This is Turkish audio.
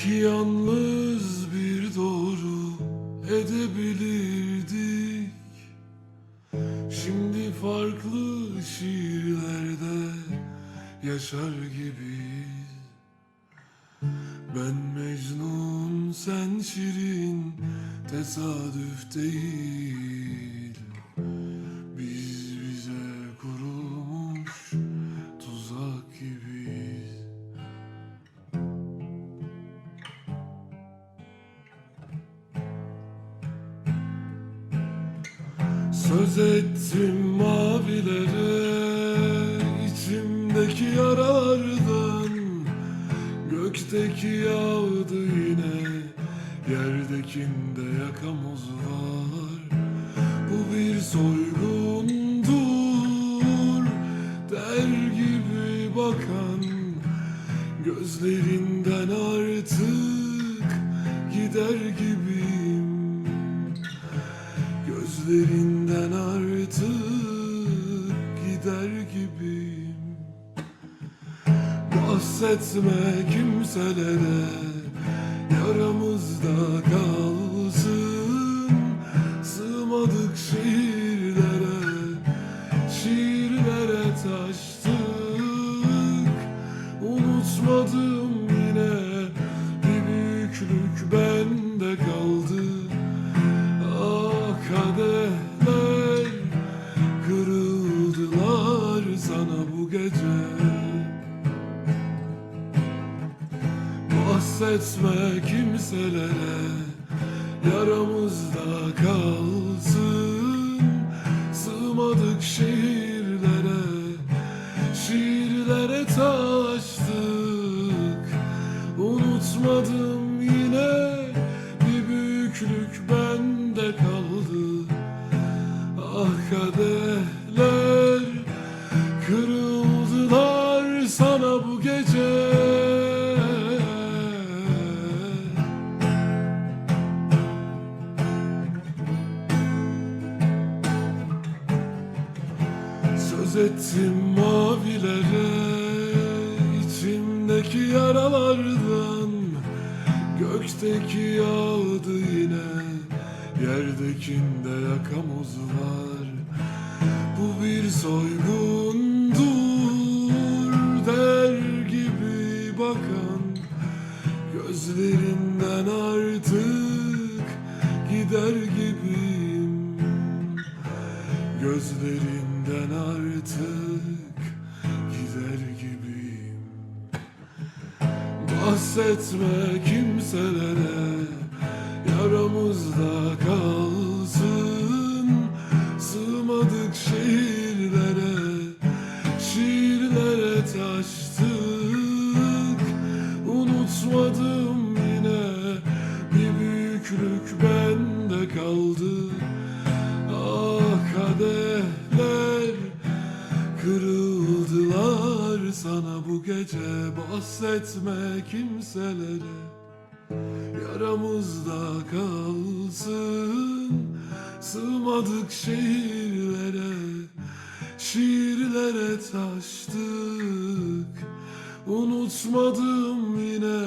Belki yalnız bir doğru edebilirdik. Şimdi farklı şiirlerde yaşar gibiyiz. Ben Mecnun sen Şirin tesadüf değil Söz ettim mavilere içimdeki yaralardan. Gökteki yağdı yine Yerdekinde yakamoz var. Bu bir soygundur Der gibi bakan. Gözlerinden artık gider gibiyim Gözlerinden artık gider gibiyim. Bahsetme kimselere Yaramızda kalsın. Sığmadık şiirlere Şiirlere taştık. Unutmadım Bahsetme kimselere. Yaramızda kalsın Söz ettim mavilere içimdeki yaralardan. Gökteki yağdı yine Yerdekinde yakamoz var. Bu bir soygundur Der gibi bakan. Gözlerinden artık gider gibiyim Gözlerinden artık gider gibiyim. Bahsetme kimselere Yaramızda kalsın. Sığmadık şiirlere Şiirlere taştık. Unutmadım Bahsetme kimselere Yaramızda kalsın. Sığmadık şiirlere Şiirlere taştık. Unutmadım yine